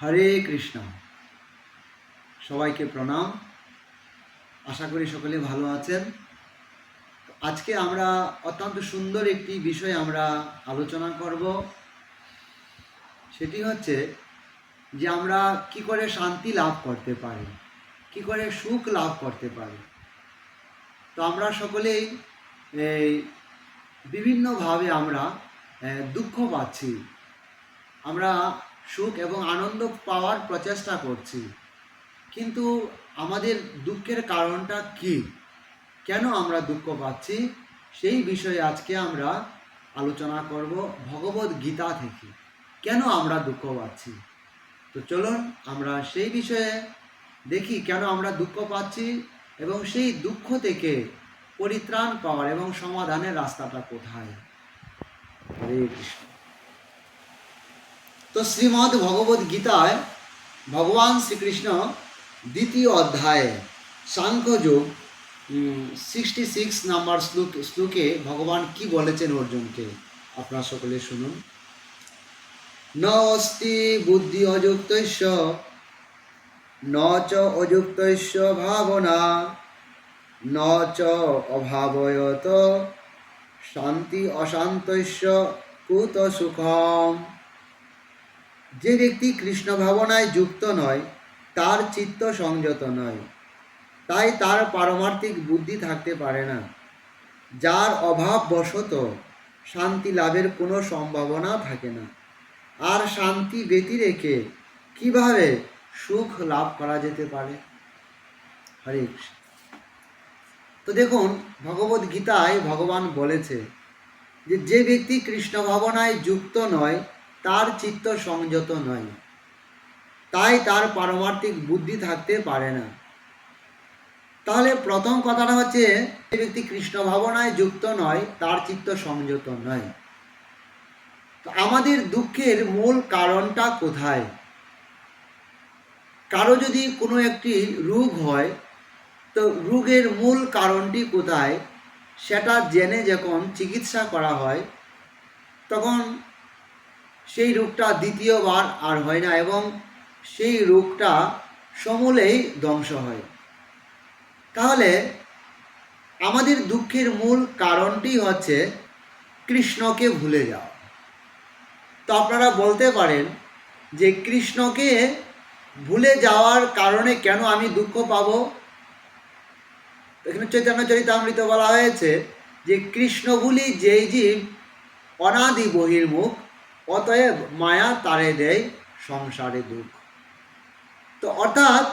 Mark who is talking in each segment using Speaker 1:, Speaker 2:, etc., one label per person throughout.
Speaker 1: হরে কৃষ্ণ। সবাইকে প্রণাম। আশা করি সকলে ভালো আছেন। আজকে আমরা অত্যন্ত সুন্দর একটি বিষয় আমরা আলোচনা করব। সেটি হচ্ছে যে আমরা কি করে শান্তি লাভ করতে পারি, কি করে সুখ লাভ করতে পারি। তো আমরা সকলেই বিভিন্নভাবে আমরা দুঃখ পাচ্ছি। আমরা সুখ এবং আনন্দ পাওয়ার প্রচেষ্টা করছি। কিন্তু আমাদের দুঃখের কারণটা কি? কেন আমরা দুঃখ পাচ্ছি? সেই বিষয়ে আজকে আমরা আলোচনা করব ভগবত গীতা থেকে। কেন আমরা দুঃখ পাচ্ছি? তো চলুন আমরা সেই বিষয়ে দেখি কেন আমরা দুঃখ পাচ্ছি এবং সেই দুঃখ থেকে পরিত্রাণ পাওয়ার এবং সমাধানের রাস্তাটা কোথায়? হরে কৃষ্ণ। তো শ্রীমদ্ ভগবত গীতায় ভগবান শ্রীকৃষ্ণ দ্বিতীয় অধ্যায়ে সাংখ্যযোগ সিক্সটি সিক্স নাম্বার শ্লোক, শ্লোকে ভগবান কি বলেছেন অর্জুনকে? আপনারা সকলে শুনুন। ন অস্তি বুদ্ধি অযুক্তস্য ন চ অযুক্তস্য ভাবনা, ন চ অভাবয়ত, শান্তি অশান্তস্য কুত সুখম। যে ব্যক্তি কৃষ্ণ ভাবনায় যুক্ত নয়, তার চিত্ত সংযত নয়। তাই তার পারমার্থিক বুদ্ধি থাকতে পারে না। যার অভাব বশত শান্তি লাভের কোনো সম্ভাবনা থাকে না। আর শান্তি ব্যতি রেখে কীভাবে সুখ লাভ করা যেতে পারে? হরে তো দেখুন, ভগবত গীতায় ভগবান বলেছে যে যে ব্যক্তি কৃষ্ণ ভাবনায় যুক্ত নয় তার চিত্ত সংযত নয়। তাই তার পারমার্থিক বুদ্ধি থাকতে পারে না। তাহলে প্রথম কথাটা হচ্ছে, যে ব্যক্তি কৃষ্ণ ভাবনায় যুক্ত নয়, তার চিত্ত সংযত নয়। তো আমাদের দুঃখের মূল কারণটা কোথায়? কারও যদি কোনো একটি রোগ হয়, তো রোগের মূল কারণটি কোথায়? সেটা জেনে যখন চিকিৎসা করা হয়, তখন সেই রোগটা দ্বিতীয়বার আর হয় না এবং সেই রোগটা সমূলেই ধ্বংস হয়। তাহলে আমাদের দুঃখের মূল কারণটি হচ্ছে কৃষ্ণকে ভুলে যাওয়া। তো আপনারা বলতে পারেন যে কৃষ্ণকে ভুলে যাওয়ার কারণে কেন আমি দুঃখ পাবো? এখানে চৈতন্য চরিতামৃত বলা হয়েছে যে কৃষ্ণগুলি যেই জীব অনাদি বহির্মুখ অতএব মায়া তারে দেয় সংসারে দুঃখ। তো অর্থাৎ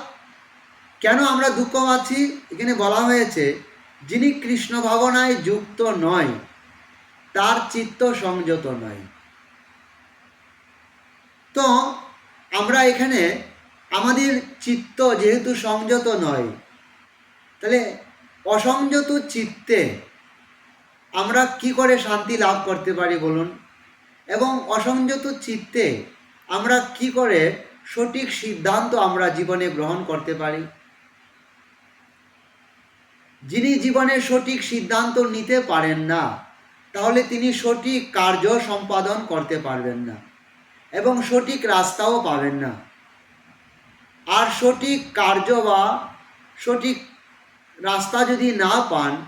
Speaker 1: কেন আমরা দুঃখ পাচ্ছি এখানে বলা হয়েছে, যিনি কৃষ্ণ ভাবনায় যুক্ত নয়, তার চিত্ত সংযত নয়। তো আমরা এখানে আমাদের চিত্ত যেহেতু সংযত নয়, তাহলে অসংযত চিত্তে আমরা কি করে শান্তি লাভ করতে পারি বলুন? এবং অসংযত চিত্তে আমরা কি করে সঠিক সিদ্ধান্ত আমরা জীবনে গ্রহণ করতে পারি? যিনি জীবনে সঠিক সিদ্ধান্ত নিতে পারেন না, তাহলে তিনি সঠিক কার্য সম্পাদন করতে পারবেন না এবং সঠিক রাস্তাও পাবেন না। আর সঠিক কার্য বা সঠিক রাস্তা যদি না পান,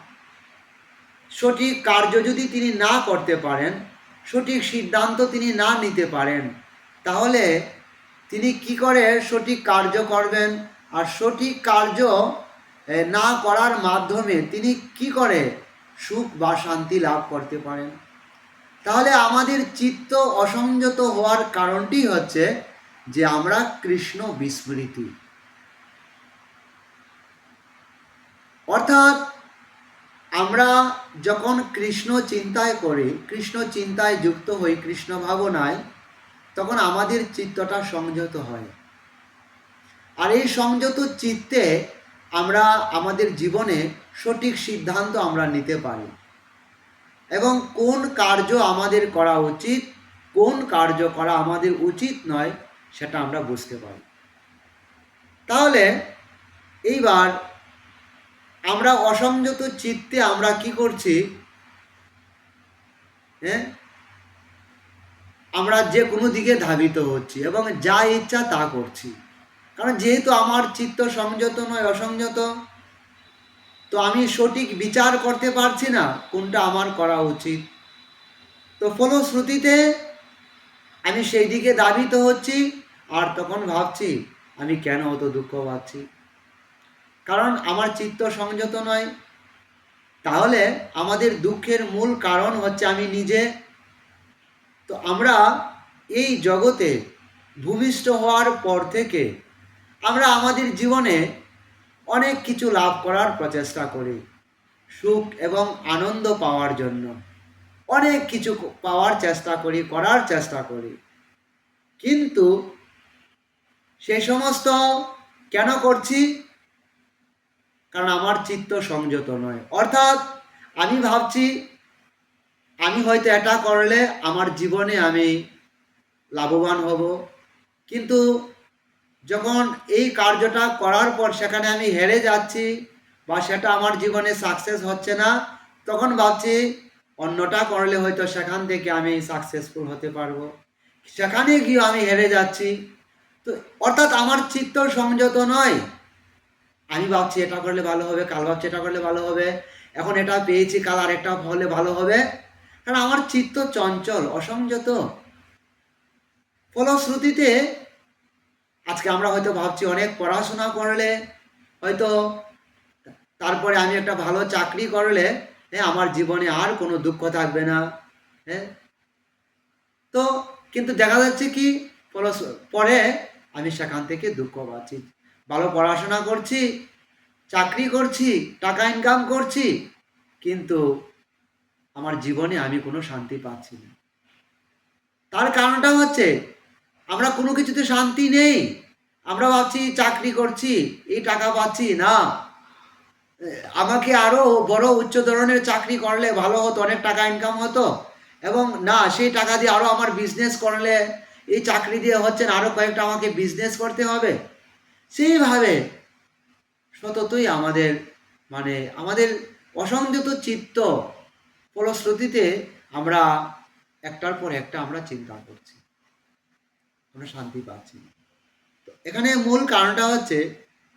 Speaker 1: সঠিক কার্য যদি তিনি না করতে পারেন সঠিক সিদ্ধান্ত তিনি না নিতে পারেন, তাহলে তিনি কি করে সঠিক কার্য করবেন? আর সঠিক কার্য না করার মাধ্যমে তিনি কি করে সুখ বা শান্তি লাভ করতে পারেন? তাহলে আমাদের চিত্ত অসংযত হওয়ার কারণটি হচ্ছে যে আমরা কৃষ্ণ বিস্মৃতি। অর্থাৎ আমরা যখন কৃষ্ণ চিন্তায় করি, কৃষ্ণ চিন্তায় যুক্ত হই, কৃষ্ণ ভাবনায়, তখন আমাদের চিত্তটা সংযত হয়। আর এই সংযত চিত্তে আমরা, আমাদের জীবনে সঠিক সিদ্ধান্ত আমরা নিতে পারি। এবং কোন কার্য আমাদের করা উচিত, কোন কার্য করা আমাদের উচিত নয়, সেটা আমরা বুঝতে পারি। তাহলে এইবার আমরা অসংযত চিত্তে আমরা কি করছি? হ্যাঁ আমরা যে কোনো দিকে ধাবিত হচ্ছি এবং যা ইচ্ছা তা করছি। কারণ যেহেতু আমার চিত্ত সংযত নয়, অসংযত, তো আমি সঠিক বিচার করতে পারছি না, কোনটা আমার করা উচিত। তো ফলশ্রুতিতে আমি সেই দিকে দাবিত হচ্ছি, আর তখন ভাবছি, আমি কেন অত দুঃখ পাচ্ছি? কারণ আমার চিত্ত সংযত নয়। তাহলে আমাদের দুঃখের মূল কারণ হচ্ছে আমি নিজে। তো আমরা এই জগতে ভূমিষ্ঠ হওয়ার পর থেকে আমরা আমাদের জীবনে অনেক কিছু লাভ করার প্রচেষ্টা করি। সুখ এবং আনন্দ পাওয়ার জন্য। অনেক কিছু পাওয়ার চেষ্টা করি, করার চেষ্টা করি। কিন্তু সে সমস্ত কেন করছি? কারণ আমার চিত্ত সংযত নয়। অর্থাৎ আমি ভাবছি, আমি হয়তো এটা করলে আমার জীবনে আমি লাভবান হব। কিন্তু যখন এই কার্যটা করার পর সেখানে আমি হেরে যাচ্ছি বা সেটা আমার জীবনে সাকসেস হচ্ছে না, তখন ভাবছি অন্যটা করলে হয়তো সেখান থেকে আমি সাকসেসফুল হতে পারব। সেখানে গিয়ে আমি হেরে যাচ্ছি। তো অর্থাৎ আমার চিত্ত সংযত নয়। আমি ভাবছি এটা করলে ভালো হবে, কাল ভাবছি এটা করলে ভালো হবে। এখন এটা পেয়েছি, কাল আরেকটা হলে ভালো হবে। কারণ আমার চিত্ত চঞ্চল, অসংযত। ফলশ্রুতিতে আজকে আমরা হয়তো ভাবছি অনেক পড়াশোনা করলে, হয়তো তারপরে আমি একটা ভালো চাকরি করলে হ্যাঁ আমার জীবনে আর কোনো দুঃখ থাকবে না। হ্যাঁ তো, কিন্তু দেখা যাচ্ছে কি পরে আমি সেখান থেকে দুঃখ পাচ্ছি। ভালো পড়াশোনা করছি, চাকরি করছি, টাকা ইনকাম করছি, কিন্তু আমার জীবনে আমি কোনো শান্তি পাচ্ছি না। তার কারণটা হচ্ছে, আমরা কোনো কিছুতে শান্তি নেই। আমরা ভাবছি, চাকরি করছি, এই টাকা পাচ্ছি, না। আমাকে আরও বড় উচ্চ ধরনের চাকরি করলে ভালো হতো, অনেক টাকা ইনকাম হতো। এবং না, সেই টাকা দিয়ে আরও আমার বিজনেস করলে, এই চাকরি দিয়ে হচ্ছে না, আরও কয়েকটা আমাকে বিজনেস করতে হবে। সেইভাবে সততই আমাদের মানে আমাদের অসংযত চিত্ত ফলশ্রুতিতে আমরা একটার পর একটা আমরা চিন্তা করছি। আমরা শান্তি পাচ্ছি এখানে মূল কারণটা হচ্ছে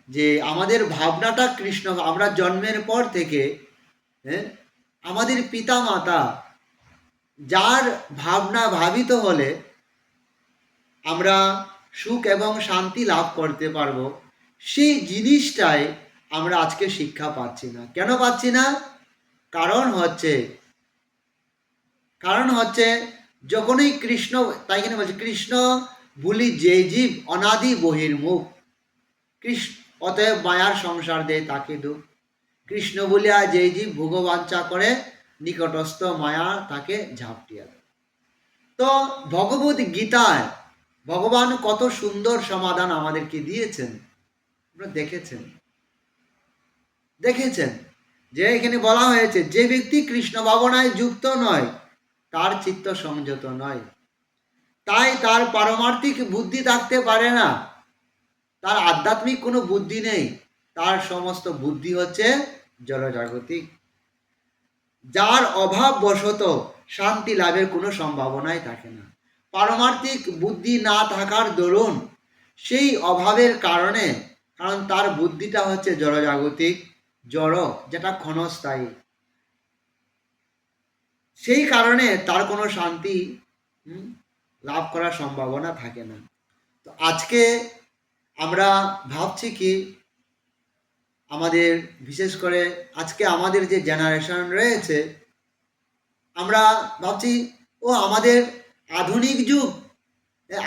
Speaker 1: যে আমাদের ভাবনাটা কৃষ্ণ, আমরা জন্মের পর থেকে হ্যাঁ আমাদের পিতা মাতা যার ভাবনা ভাবিত হলে আমরা সুখ এবং শান্তি লাভ করতে পারব। সেই জিনিসটাই আমরা আজকে শিক্ষা পাচ্ছি না। কেন পাচ্ছি না? কারণ হচ্ছে কারণ হচ্ছে যখনই কৃষ্ণ, তাই কিনা বলছে, কৃষ্ণ ভুলি যে জীব অনাদি বহির্মুখ। কৃষ্ণ অতএব মায়ার সংসার দেয় তাকে দুঃখ। কৃষ্ণ বলিয়া যে জীব ভোগবাঞ্ছা করে, নিকটস্থ মায়া তাকে ঝাপটিয়া দেয় তো ভগবত গীতায় ভগবান কত সুন্দর সমাধান আমাদেরকে দিয়েছেন। দেখেছেন। দেখেছেন যে এখানে বলা হয়েছে, যে ব্যক্তি কৃষ্ণ ভাবনায় যুক্ত নয়, তার চিত্ত সংযত নয়। তাই তার পারমার্থিক বুদ্ধি থাকতে পারে না। তার আধ্যাত্মিক কোনো বুদ্ধি নেই। তার সমস্ত বুদ্ধি হচ্ছে জড়জাগতিক। যার অভাব বশত শান্তি লাভের কোনো সম্ভাবনাই থাকে না। পারমার্থিক বুদ্ধি না থাকার দরুন সেই অভাবের কারণে, কারণ তার বুদ্ধিটা হচ্ছে জড়জাগতিক জড় যেটা ক্ষণস্থায়ী। সেই কারণে তার কোনো শান্তি লাভ করার সম্ভাবনা থাকে না। তো আজকে আমরা ভাবছি কি, আমাদের, বিশেষ করে আজকে আমাদের যে জেনারেশন রয়েছে, আমরা ভাবছি, ও আমাদের আধুনিক যুগ।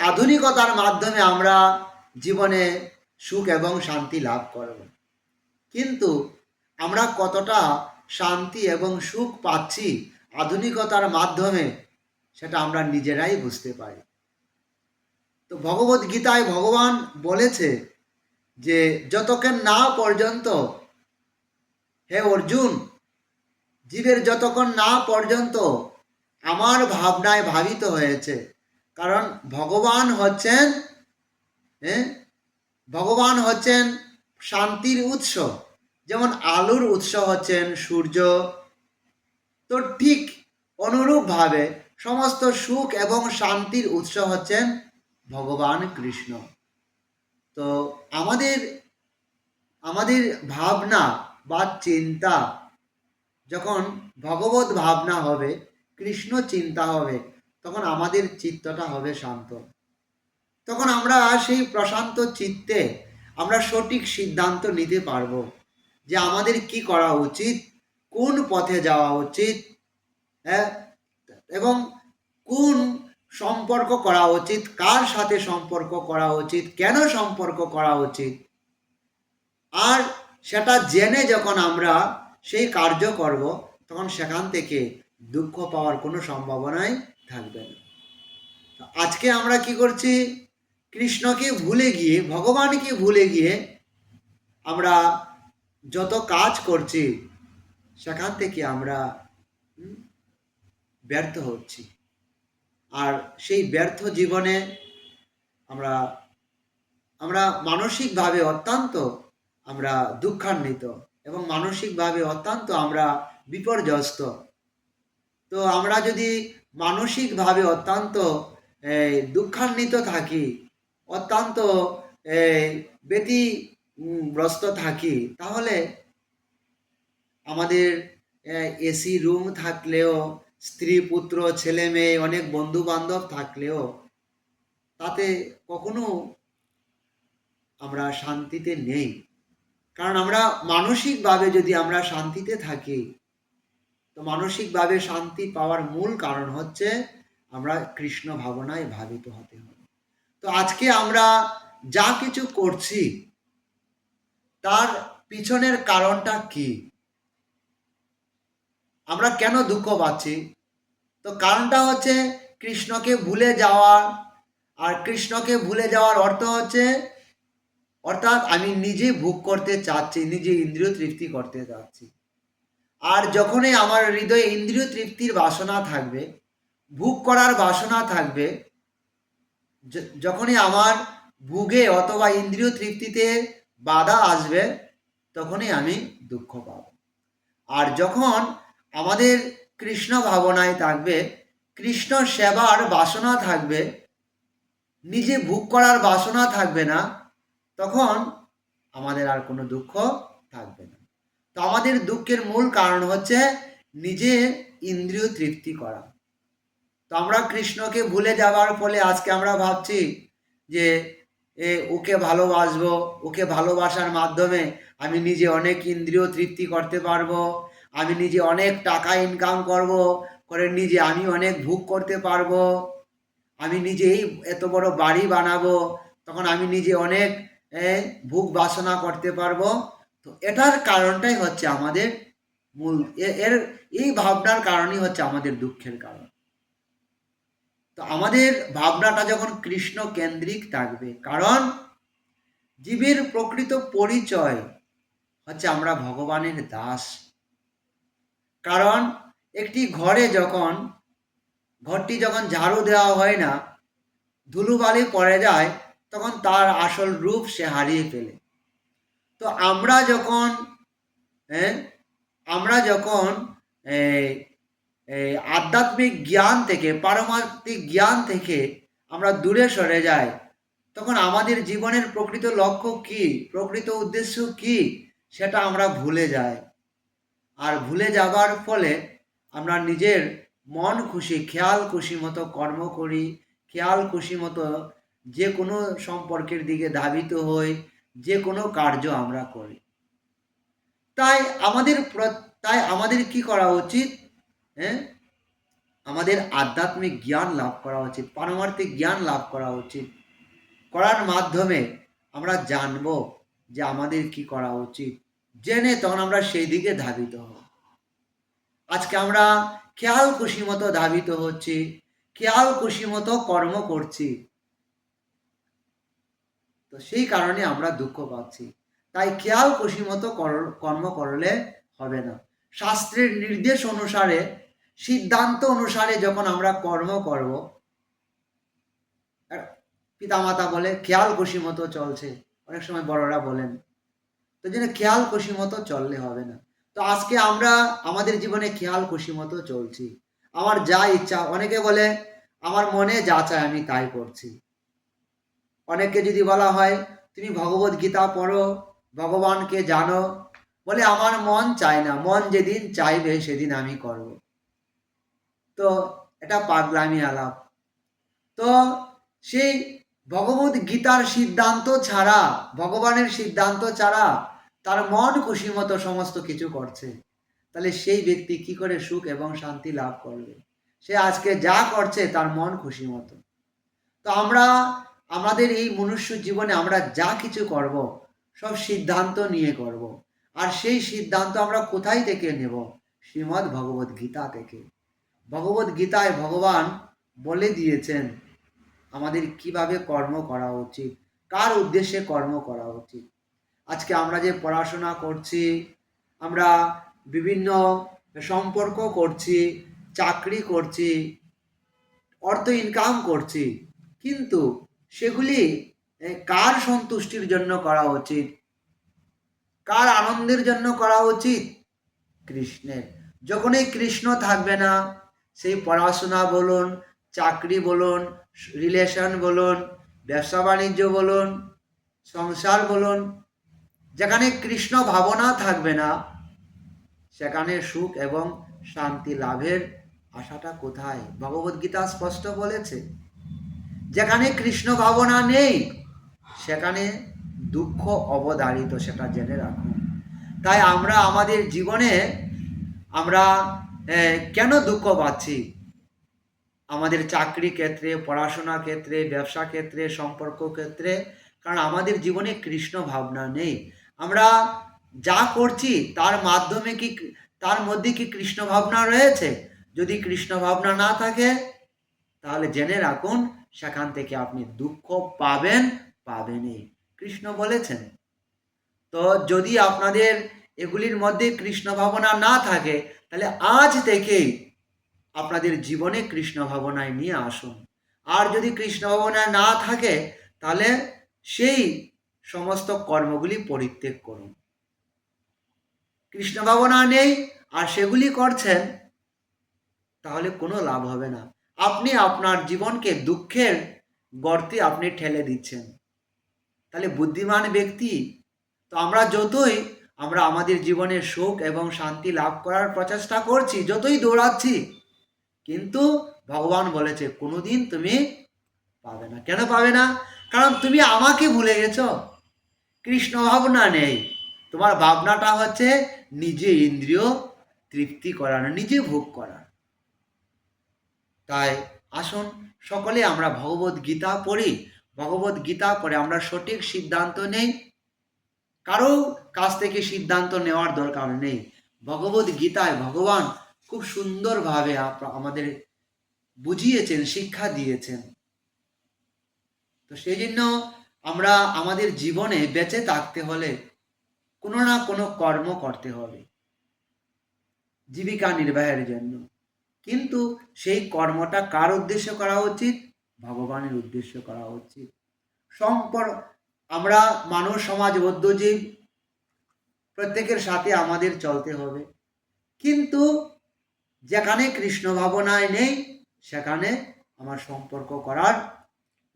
Speaker 1: আধুনিকতার মাধ্যমে আমরা জীবনে সুখ এবং শান্তি লাভ করব। কিন্তু আমরা কতটা শান্তি এবং সুখ পাচ্ছি আধুনিকতার মাধ্যমে, সেটা আমরা নিজেরাই বুঝতে পারি। তো ভগবত গীতায় ভগবান বলেছে যে, যতক্ষণ না পর্যন্ত, হে অর্জুন, জীবের যতক্ষণ না পর্যন্ত আমার ভাবনায় ভাবিত হয়েছে। কারণ ভগবান হচ্ছেন হ্যাঁ ভগবান হচ্ছেন শান্তির উৎস। যেমন আলোর উৎস হচ্ছেন সূর্য। তো ঠিক অনুরূপভাবে সমস্ত সুখ এবং শান্তির উৎস হচ্ছেন ভগবান কৃষ্ণ। তো আমাদের আমাদের ভাবনা বা চিন্তা যখন ভগবত ভাবনা হবে কৃষ্ণ চিন্তা হবে, তখন আমাদের চিত্তটা হবে শান্ত। তখন আমরা সেই প্রশান্ত চিত্তে আমরা সঠিক সিদ্ধান্ত নিতে পারব যে আমাদের কি করা উচিত, কোন পথে যাওয়া উচিত হ্যাঁ? এবং কোন সম্পর্ক করা উচিত, কার সাথে সম্পর্ক করা উচিত, কেন সম্পর্ক করা উচিত? আর সেটা জেনে যখন আমরা সেই কার্য করব, তখন সেখান থেকে দুঃখ পাওয়ার কোনো সম্ভাবনাই থাকবে না। আজকে আমরা কি করছি? কৃষ্ণকে ভুলে গিয়ে, ভগবানকে ভুলে গিয়ে আমরা যত কাজ করছি, সেখান থেকে আমরা ব্যর্থ হচ্ছি। আর সেই ব্যর্থ জীবনে আমরা আমরা মানসিকভাবে অত্যন্ত আমরা দুঃখান্বিত এবং মানসিকভাবে অত্যন্ত আমরা বিপর্যস্ত। তো আমরা যদি মানসিকভাবে অত্যন্ত দুঃখান্বিত থাকি, অত্যন্ত ব্যতিগ্রস্ত থাকি, তাহলে আমাদের এসি রুম থাকলেও, স্ত্রী, পুত্র, ছেলে, মেয়ে, অনেক বন্ধু বান্ধব থাকলেও, তাতে কখনো আমরা শান্তিতে নেই। কারণ আমরা মানসিকভাবে যদি আমরা শান্তিতে থাকি তো মানসিকভাবে শান্তি পাওয়ার মূল কারণ হচ্ছে আমরা কৃষ্ণ ভাবনায় ভাবিত হতে হবে। তো আজকে আমরা যা কিছু করছি, তার পিছনের কারণটা কি? আমরা কেন দুঃখ পাচ্ছি? তো কারণটা হচ্ছে কৃষ্ণকে ভুলে যাওয়া। আর কৃষ্ণকে ভুলে যাওয়ার অর্থ হচ্ছে, অর্থাৎ আমি নিজে ভোগ করতে চাচ্ছি, নিজে ইন্দ্রিয় তৃপ্তি করতে চাচ্ছি। আর যখনই আমার হৃদয়ে ইন্দ্রিয় তৃপ্তির বাসনা থাকবে, ভোগ করার বাসনা থাকবে যখনই আমার ভুগে অথবা ইন্দ্রিয় তৃপ্তিতে বাধা আসবে, তখনই আমি দুঃখ পাব। আর যখন আমাদের কৃষ্ণ ভাবনায় থাকবে, কৃষ্ণ সেবার বাসনা থাকবে, নিজে ভোগ করার বাসনা থাকবে না, তখন আমাদের আর কোনো দুঃখ থাকবে না। তো আমাদের দুঃখের মূল কারণ হচ্ছে নিজে ইন্দ্রিয় তৃপ্তি করা। তো আমরা কৃষ্ণকে ভুলে যাওয়ার ফলে আজকে আমরা ভাবছি যে, এ, ওকে ভালোবাসবো, ওকে ভালোবাসার মাধ্যমে আমি নিজে অনেক ইন্দ্রিয় তৃপ্তি করতে পারব, আমি নিজে অনেক টাকা ইনকাম করব, করে নিজে আমি অনেক ভোগ করতে পারব, আমি নিজেই এত বড় বাড়ি বানাবো, তখন আমি নিজে অনেক ভোগ বাসনা করতে পারব। তো এটার কারণটাই হচ্ছে আমাদের মূল এর, এই ভাবনার কারণই হচ্ছে আমাদের দুঃখের কারণ। তো আমাদের ভাবনাটা যখন কৃষ্ণ কেন্দ্রিক থাকবে, কারণ জীবের প্রকৃত পরিচয় হচ্ছে আমরা ভগবানের দাস। কারণ একটি ঘরে যখন, ঘরটি যখন ঝাড়ু দেওয়া হয় না ধুলোবালি পড়ে যায়, তখন তার আসল রূপ সে হারিয়ে ফেলে। তো আমরা যখন হ্যাঁ আমরা যখন আধ্যাত্মিক জ্ঞান থেকে পারমার্থিক জ্ঞান থেকে আমরা দূরে সরে যাই, তখন আমাদের জীবনের প্রকৃত লক্ষ্য কি? প্রকৃত উদ্দেশ্য কি? সেটা আমরা ভুলে যাই। আর ভুলে যাবার ফলে আমরা নিজের মন খুশি, খেয়াল খুশি মতো কর্ম করি, খেয়াল খুশি মতো যে কোনো সম্পর্কের দিকে ধাবিত হই যে কোনো কার্য আমরা করি। তাই আমাদের তাই আমাদের কি করা উচিত? হ্যাঁ আমাদের আধ্যাত্মিক জ্ঞান লাভ করা উচিত, পারমার্থিক জ্ঞান লাভ করা উচিত। করার মাধ্যমে আমরা জানব যে আমাদের কি করা উচিত। জেনে তখন আমরা সেই দিকে ধাবিত হব। আজকে আমরা খেয়াল খুশি মতো ধাবিত হচ্ছি, খেয়াল খুশি মতো কর্ম করছি। তো সেই কারণে আমরা দুঃখ পাচ্ছি। তাই খেয়াল খুশি মতো কর্ম করলে হবে না। শাস্ত্রের নির্দেশ অনুসারে, সিদ্ধান্ত অনুসারে যখন আমরা কর্ম করব পিতামাতা বলে, খেয়াল খুশি মতো চলছে। অনেক সময় বড়রা বলেন। তো জন্য খেয়াল খুশি মতো চললে হবে না। তো আজকে আমরা আমাদের জীবনে খেয়াল খুশি মতো চলছি। আমার যা ইচ্ছা, অনেকে বলে, আমার মনে যা চায় আমি তাই করছি। অনেককে যদি বলা হয়, তুমি ভগবত গীতা পড়ো, ভগবানকে জানো। বলে, আমার মন চায় না, মন যেদিন চাইবে সেদিন আমি করব। তো এটা পাগলামি আলাপ। তো সেই ভগবত গীতার সিদ্ধান্ত ছাড়া, ভগবানের সিদ্ধান্ত ছাড়া তার মন খুশি মতো সমস্ত কিছু করছে। তাহলে সেই ব্যক্তি কি করে সুখ এবং শান্তি লাভ করবে? সে আজকে যা করছে তার মন খুশি মতো। তো আমরা আমাদের এই মনুষ্য জীবনে আমরা যা কিছু করব, সব সিদ্ধান্ত নিয়ে করব। আর সেই সিদ্ধান্ত আমরা কোথায় থেকে নেব? শ্রীমদ্ ভগবত গীতা থেকে। ভগবত গীতায় ভগবান বলে দিয়েছেন, আমাদের কীভাবে কর্ম করা উচিত? কার উদ্দেশ্যে কর্ম করা উচিত? আজকে আমরা যে পড়াশোনা করছি, আমরা বিভিন্ন সম্পর্ক করছি, চাকরি করছি, অর্থ ইনকাম করছি, কিন্তু সেগুলি কার সন্তুষ্টির জন্য করা উচিত? কার আনন্দের জন্য করা উচিত? কৃষ্ণের। যখনই কৃষ্ণ থাকবে না, সেই পড়াশোনা বলুন, চাকরি বলুন, রিলেশন বলুন, ব্যবসা বাণিজ্য বলুন, সংসার বলুন, যেখানে কৃষ্ণ ভাবনা থাকবে না, সেখানে সুখ এবং শান্তি লাভের আশাটা কোথায়? ভগবদ্গীতা স্পষ্ট বলেছে। যেখানে কৃষ্ণ ভাবনা নেই, সেখানে দুঃখ অবধারিত সেটা জেনে রাখুন। তাই আমরা আমাদের জীবনে আমরা কেন দুঃখ পাচ্ছি? আমাদের চাকরি ক্ষেত্রে, পড়াশোনা ক্ষেত্রে, ব্যবসা ক্ষেত্রে, সম্পর্ক ক্ষেত্রে, কারণ আমাদের জীবনে কৃষ্ণ ভাবনা নেই। আমরা যা করছি, তার মাধ্যমে কি, তার মধ্যে কি কৃষ্ণ ভাবনা রয়েছে? যদি কৃষ্ণ ভাবনা না থাকে, তাহলে জেনে রাখুন সেখান থেকে আপনি দুঃখ পাবেন, পাবেনই। কৃষ্ণ বলেছেন, তো যদি আপনাদের এগুলির মধ্যে কৃষ্ণ ভাবনা না থাকে, তাহলে আজ থেকেই আপনাদের জীবনে কৃষ্ণ ভাবনায় নিয়ে আসুন। আর যদি কৃষ্ণ ভাবনায় না থাকে, তাহলে সেই সমস্ত কর্মগুলি পরিত্যাগ করুন। কৃষ্ণ ভাবনা নেই, আর সেগুলি করছেন, তাহলে কোনো লাভ হবে না। আপনি আপনার জীবনকে দুঃখের গর্তে আপনি ঠেলে দিচ্ছেন। তাহলে বুদ্ধিমান ব্যক্তি, তো আমরা যতই আমরা আমাদের জীবনে সুখ এবং শান্তি লাভ করার প্রচেষ্টা করছি, যতই দৌড়াচ্ছি, কিন্তু ভগবান বলেছে, কোনোদিন তুমি পাবে না। কেন পাবে না? কারণ তুমি আমাকে ভুলে গেছ। কৃষ্ণ ভাবনা নেই। তোমার ভাবনাটা হচ্ছে নিজে ইন্দ্রিয় তৃপ্তি করার, নিজে ভোগ করার। তাই আসুন সকলে আমরা ভগবত গীতা পড়ি। ভগবত গীতা পড়ে আমরা সঠিক সিদ্ধান্ত নেই। কারও কাছ থেকে সিদ্ধান্ত নেওয়ার দরকার নেই। ভগবত গীতায় ভগবান খুব সুন্দরভাবে আমাদের বুঝিয়েছেন, শিক্ষা দিয়েছেন। তো সেই জন্য আমরা আমাদের জীবনে বেঁচে থাকতে হলে কোনো না কোনো কর্ম করতে হবে। জীবিকা নির্বাহের জন্য। কিন্তু সেই কর্মটা কার উদ্দেশ্য করা উচিত? ভগবানের উদ্দেশ্য করা উচিত। সম্পর আমরা মানুষ, সমাজ, বদ্ধজীব, প্রত্যেকের সাথে আমাদের চলতে হবে। কিন্তু যেখানে কৃষ্ণ ভাবনায় নেই, সেখানে আমার সম্পর্ক করার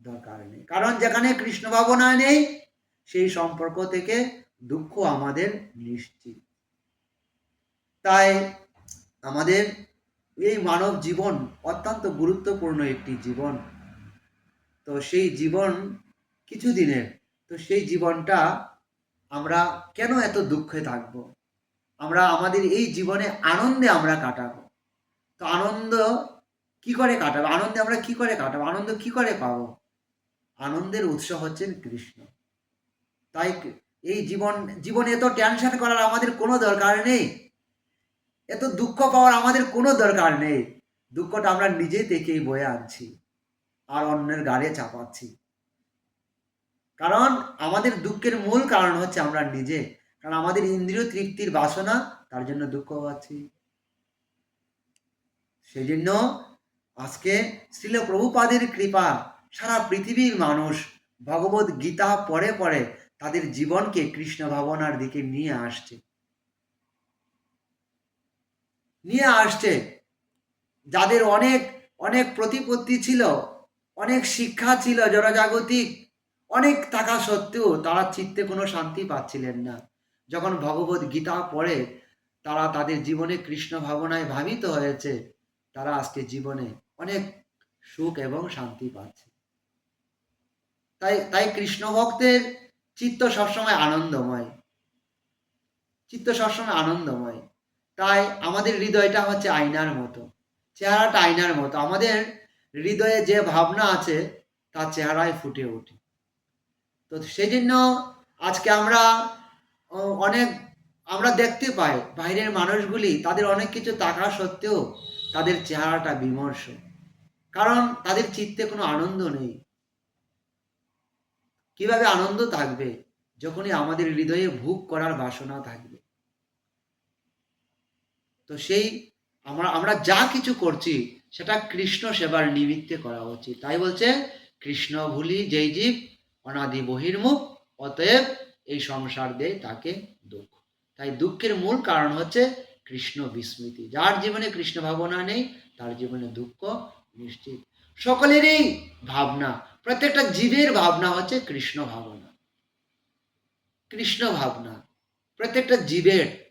Speaker 1: দরকার নেই। কারণ যেখানে কৃষ্ণ ভাবনায় নেই, সেই সম্পর্ক থেকে দুঃখ আমাদের নিশ্চিত। তাই আমাদের এই মানব জীবন অত্যন্ত গুরুত্বপূর্ণ একটি জীবন। তো সেই জীবন কিছুদিনের, তো সেই জীবনটা আমরা কেন এত দুঃখে থাকব? আমরা আমাদের এই জীবনে আনন্দে আমরা কাটাবো। তো আনন্দ কি করে কাটাবো? আনন্দে আমরা কি করে কাটাবো? আনন্দ কি করে পাবো? আনন্দের উৎস হচ্ছেন কৃষ্ণ। তাই এই জীবন, জীবনে এত টেনশন করার আমাদের কোনো দরকার নেই। এত দুঃখ পাওয়ার আমাদের কোনো দরকার নেই। দুঃখটা আমরা নিজে থেকেই বয়ে আনছি আর অন্যের গাড়ে চাপাচ্ছি। কারণ আমাদের দুঃখের মূল কারণ হচ্ছে আমরা নিজে। কারণ আমাদের ইন্দ্রিয় তৃপ্তির বাসনা, তার জন্য দুঃখ পাচ্ছি। সেই জন্য আজকে শ্রীল প্রভুপাদের কৃপা, সারা পৃথিবীর মানুষ ভগবত গীতা পড়ে পড়ে তাদের জীবনকে কৃষ্ণ ভাবনার দিকে নিয়ে আসছে। নিয়ে আসছে। যাদের অনেক অনেক প্রতিপত্তি ছিল, অনেক শিক্ষা ছিল জনজাগতিক, অনেক থাকা সত্ত্বেও তারা চিত্তে কোনো শান্তি পাচ্ছিলেন না। যখন ভগবত গীতা পড়ে, তারা তাদের জীবনে কৃষ্ণ ভাবনায় ভাবিত হয়েছে, তারা আজকে জীবনে অনেক সুখ এবং শান্তি পাচ্ছে। তাই তাই কৃষ্ণ ভক্তের চিত্ত সবসময় আনন্দময়। চিত্ত সবসময় আনন্দময়। তাই আমাদের হৃদয়টা হচ্ছে আয়নার মতো। চেহারাটা আয়নার মতো। আমাদের হৃদয়ে যে ভাবনা আছে, তার চেহারায় ফুটে ওঠে। তো সেই জন্য আজকে আমরা অনেক, আমরা দেখতে পাই বাইরের মানুষগুলি, তাদের অনেক কিছু থাকা সত্ত্বেও তাদের চেহারাটা বিমর্ষ। কারণ তাদের চিত্তে কোনো আনন্দ নেই। কীভাবে আনন্দ থাকবে? যখনই আমাদের হৃদয়ে ভোগ করার বাসনা থাকবে তো সেই আমরা আমরা যা কিছু করছি, সেটা কৃষ্ণ সেবার নিমিত্তে করা উচিত। তাই বলছে, কৃষ্ণ ভুলি যেই জীব, অনাদি বহির্মুখ, অতএব এই সংসার দেয় তাকে দুঃখ। তাই দুঃখের মূল কারণ হচ্ছে কৃষ্ণ বিস্মৃতি। যার জীবনে কৃষ্ণ ভাবনা নেই, তার জীবনে দুঃখ নিশ্চিত। সকলেরই ভাবনা, প্রত্যেকটা জীবের ভাবনা হচ্ছে কৃষ্ণ ভাবনা। কৃষ্ণ ভাবনা, প্রত্যেকটা জীবের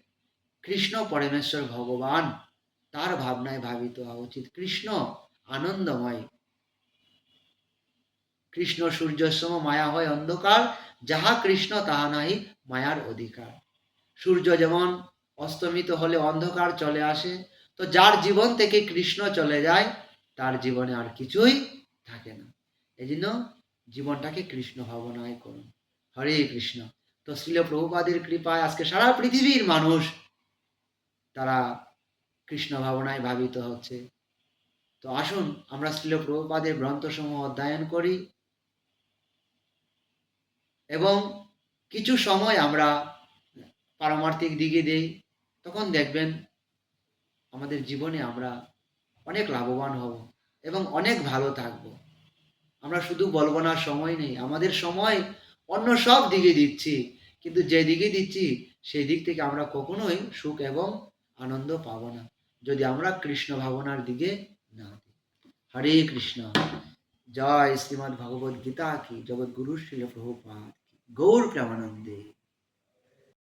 Speaker 1: কৃষ্ণ পরমেশ্বর ভগবান। তার ভাবনায় ভাবিত হওয়া উচিত। কৃষ্ণ আনন্দময়। কৃষ্ণ সূর্যসম মায়া হয় অন্ধকার, যাহা কৃষ্ণ তাহা নাহি মায়ার অধিকার। সূর্য যেমন অস্তমিত হলে অন্ধকার চলে আসে, তো যার জীবন থেকে কৃষ্ণ চলে যায়, তার জীবনে আর কিছুই থাকে না। এই জন্য জীবনটাকে কৃষ্ণ ভাবনায় করুন। হরে কৃষ্ণ। তো শ্রীল প্রভুপাদের কৃপায় আজকে সারা পৃথিবীর মানুষ তারা কৃষ্ণ ভাবনায় ভাবিত হচ্ছে। তো আসুন, আমরা শ্রীল প্রভুপাদের গ্রন্থসমূহ অধ্যয়ন করি এবং কিছু সময় আমরা পারমার্থিক দিকে দেই। তখন দেখবেন আমাদের জীবনে আমরা অনেক লাভবান হব এবং অনেক ভালো থাকব। আমরা শুধু বলব না, সময় নেই। আমাদের সময় অন্য সব দিকে দিচ্ছি। কিন্তু যে দিকে দিচ্ছি, সেই দিক থেকে আমরা কখনোই সুখ এবং আনন্দ পাবো না যদি আমরা কৃষ্ণ ভাবনার দিকে না হরে কৃষ্ণ। জয় শ্রীমদ্ ভগবদ্গীতা কি? জগৎগুরু শিল প্রভুপাদ গৌর প্রেমানন্দে।